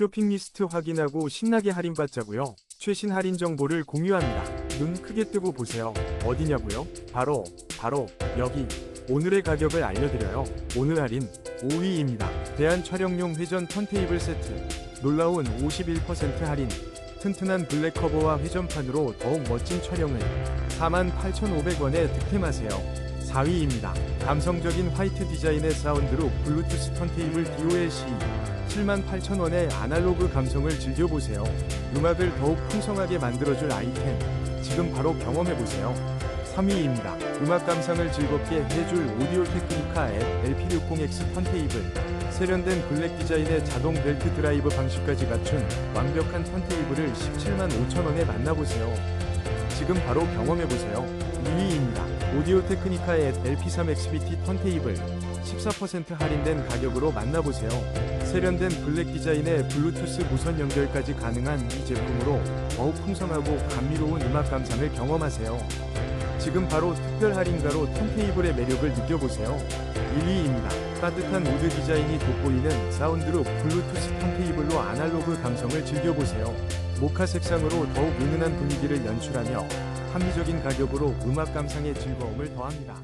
쇼핑 리스트 확인하고 신나게 할인받자고요. 최신 할인 정보를 공유합니다. 눈 크게 뜨고 보세요. 어디냐고요? 바로 바로 여기. 오늘의 가격을 알려드려요. 오늘 할인 5위입니다. 대한 촬영용 회전 턴테이블 세트. 놀라운 51% 할인. 튼튼한 블랙 커버와 회전판으로 더욱 멋진 촬영을 48,500원에 득템하세요. 4위입니다. 감성적인 화이트 디자인의 사운드로 블루투스 턴테이블 DOLC 78,000원의 아날로그 감성을 즐겨보세요. 음악을 더욱 풍성하게 만들어줄 아이템. 지금 바로 경험해보세요. 3위입니다. 음악 감상을 즐겁게 해줄 오디오 테크니카 앱 LP60X 턴테이블. 세련된 블랙 디자인의 자동 벨트 드라이브 방식까지 갖춘 완벽한 턴테이블을 17만 5천원에 만나보세요. 지금 바로 경험해보세요. 2위입니다. 오디오 테크니카의 LP3 XBT 턴테이블 14% 할인된 가격으로 만나보세요. 세련된 블랙 디자인의 블루투스 무선 연결까지 가능한 이 제품으로 더욱 풍성하고 감미로운 음악 감상을 경험하세요. 지금 바로 특별 할인가로 턴테이블의 매력을 느껴보세요. 1위입니다. 따뜻한 우드 디자인이 돋보이는 사운드룩 블루투스 턴테이블로 아날로그 감성을 즐겨보세요. 모카 색상으로 더욱 은은한 분위기를 연출하며 합리적인 가격으로 음악 감상의 즐거움을 더합니다.